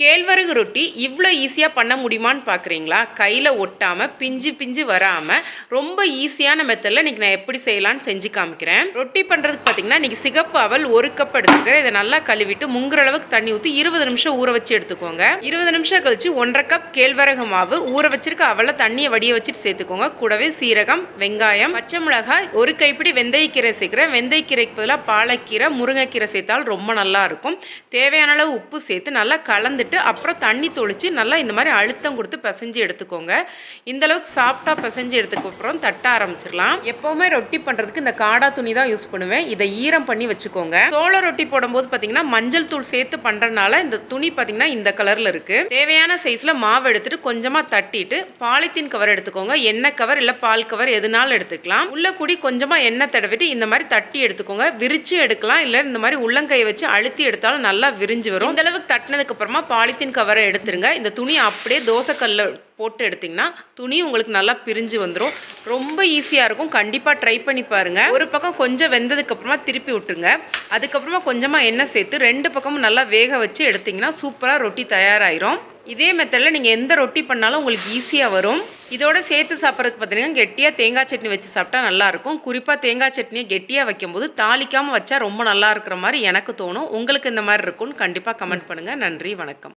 கேழ்வரகு ரொட்டி இவ்வளோ ஈஸியாக பண்ண முடியுமான்னு பார்க்குறீங்களா கையில் ஒட்டாமல் பிஞ்சு பிஞ்சு வராமல் ரொம்ப ஈஸியான மெத்தடில் இன்றைக்கி நான் எப்படி செய்யலான்னு செஞ்சு காமிக்கிறேன். ரொட்டி பண்ணுறதுக்கு பார்த்தீங்கன்னா இன்றைக்கி சிகப்பு அவல் ஒரு கப் எடுத்துக்கிறேன். இதை நல்லா கழுவிட்டு முங்குற அளவுக்கு தண்ணி ஊற்றி இருபது நிமிஷம் ஊற வச்சு எடுத்துக்கோங்க. இருபது நிமிஷம் கழிச்சு ஒன்றரை கப் கேழ்வரகு மாவு ஊற வச்சிருக்க அவலை தண்ணியை வடிய வச்சுட்டு சேர்த்துக்கோங்க. கூடவே சீரகம் வெங்காயம் பச்சை மிளகாய் ஒரு கைப்பிடி வெந்தயக்கீரை சேர்க்குறேன். வெந்தயக்கீரைக்கு பதிலாக பாலக்கீரை முருங்கைக்கீரை சேர்த்தால் ரொம்ப நல்லா இருக்கும். தேவையான அளவு உப்பு சேர்த்து நல்லா கலந்து கலந்துட்டு அப்புறம் தண்ணி தொளிச்சு நல்லா இந்த மாதிரி அழுத்தம் கொடுத்து பிசைஞ்சு எடுத்துக்கோங்க. இந்த அளவுக்கு சாஃப்டாக பிசைஞ்சு எடுத்துக்க அப்புறம் தட்ட ஆரம்பிச்சிடலாம். எப்போவுமே ரொட்டி பண்ணுறதுக்கு இந்த காடா துணி தான் யூஸ் பண்ணுவேன். இதை ஈரம் பண்ணி வச்சுக்கோங்க. சோள ரொட்டி போடும்போது பார்த்தீங்கன்னா மஞ்சள் தூள் சேர்த்து பண்ணுறதுனால இந்த துணி பார்த்தீங்கன்னா இந்த கலரில் இருக்குது தேவையான சைஸில் மாவு எடுத்துட்டு கொஞ்சமாக தட்டிட்டு பாலித்தீன் கவர் எடுத்துக்கோங்க. எண்ணெய் கவர் இல்லை பால் கவர் எதுனாலும் எடுத்துக்கலாம். உள்ள கூடி கொஞ்சமாக எண்ணெய் தடவிட்டு இந்த மாதிரி தட்டி எடுத்துக்கோங்க. விரிச்சு எடுக்கலாம். இல்லை இந்த மாதிரி உள்ளங்கையை வச்சு அழுத்தி எடுத்தாலும் நல்லா விரிஞ்சு வரும். இந்த அளவுக்கு தட்டினதுக்கு அப்புறமா பாலித்தீன் கவரை எடுத்துருங்க. இந்த துணி அப்படியே தோசைக்கல்ல போட்டு எடுத்திங்கன்னா துணி உங்களுக்கு நல்லா பிரிஞ்சு வந்துடும் ரொம்ப ஈஸியாக இருக்கும். கண்டிப்பாக ட்ரை பண்ணி பாருங்கள் ஒரு பக்கம் கொஞ்சம் வெந்ததுக்கப்புறமா திருப்பி விட்டுருங்க. அதுக்கப்புறமா கொஞ்சமாக எண்ணெய் சேர்த்து ரெண்டு பக்கமும் நல்லா வேக வச்சு எடுத்திங்கன்னா சூப்பராக ரொட்டி தயாராகிரும் இதே மெத்தடில் நீங்கள் எந்த ரொட்டி பண்ணாலும் உங்களுக்கு ஈஸியாக வரும். இதோட சேர்த்து சாப்பிட்றதுக்கு பார்த்தீங்கன்னா கெட்டியாக தேங்காய் சட்னி வச்சு சாப்பிட்டா நல்லாயிருக்கும். குறிப்பாக தேங்காய் சட்னியை கெட்டியாக வைக்கும்போது தாளிக்காமல் வச்சா ரொம்ப நல்லா இருக்கிற மாதிரி எனக்கு தோணும். உங்களுக்கு இந்த மாதிரி இருக்கும்னு கண்டிப்பாக கமெண்ட் பண்ணுங்கள் நன்றி வணக்கம்.